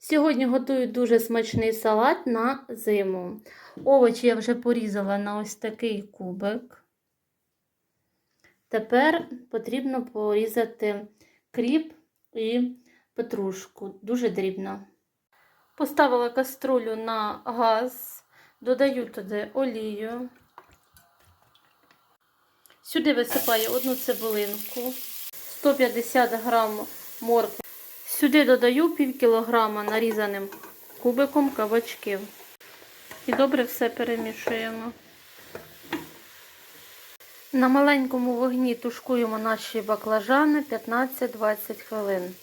Сьогодні готую дуже смачний салат на зиму. Овочі я вже порізала на ось такий кубик. Тепер потрібно порізати кріп і петрушку дуже дрібно. Поставила каструлю на газ, додаю туди олію. Сюди висипаю одну цибулинку, 150 грам моркви. Сюди додаю пів кілограма нарізаним кубиком кабачків. І добре все перемішуємо. На маленькому вогні тушкуємо наші баклажани 15-20 хвилин.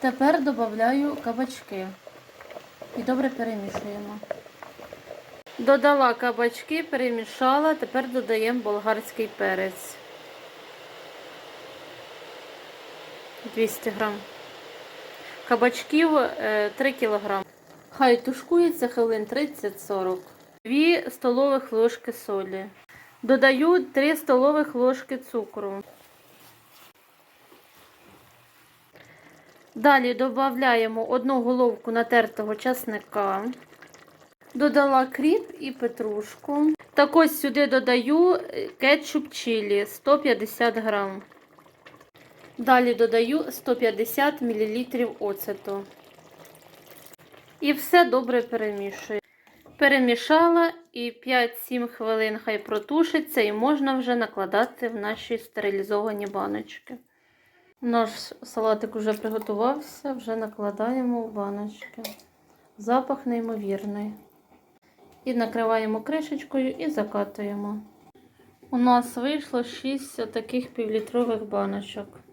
Тепер додаю кабачки і добре перемішуємо. Додала кабачки, перемішала, тепер додаємо болгарський перець. 200 грам. Кабачків е, 3 кг. Хай тушкується хвилин 30-40. 2 столових ложки солі. Додаю 3 столових ложки цукру. Далі додаємо одну головку натертого часника. Додала кріп і петрушку. Так ось сюди додаю кетчуп чилі 150 грам. Далі додаю 150 мл оцету. І все добре перемішую. Перемішала і 5-7 хвилин хай протушиться, і можна вже накладати в наші стерилізовані баночки. Наш салатик вже приготувався, вже накладаємо в баночки. Запах неймовірний. І накриваємо кришечкою і закатуємо. У нас вийшло 6 таких півлітрових баночок.